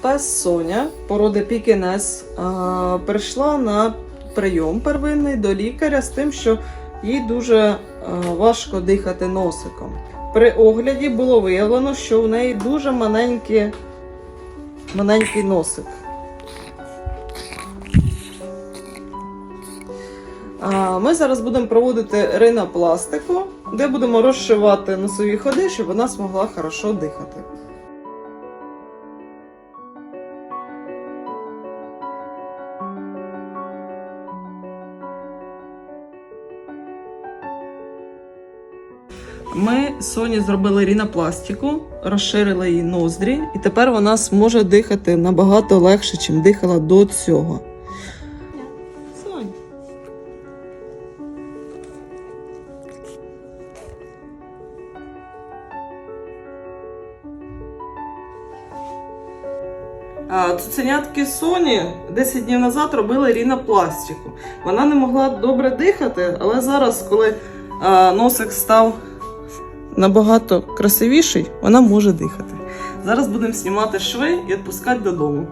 Пес Соня, породи Пікінес, прийшла на прийом первинний до лікаря з тим, що їй дуже важко дихати носиком. При огляді було виявлено, що в неї дуже маленький, маленький носик. Ми зараз будемо проводити ринопластику, де будемо розшивати носові ходи, щоб вона змогла хорошо дихати. Ми Соні зробили рінопластику, розширили її ноздрі, і тепер вона зможе дихати набагато легше, ніж дихала до цього. Сонь. Цуценятки Соні 10 днів назад робили рінопластику. Вона не могла добре дихати, але зараз, коли носик став набагато красивіший, вона може дихати. Зараз будемо знімати шви і відпускати додому.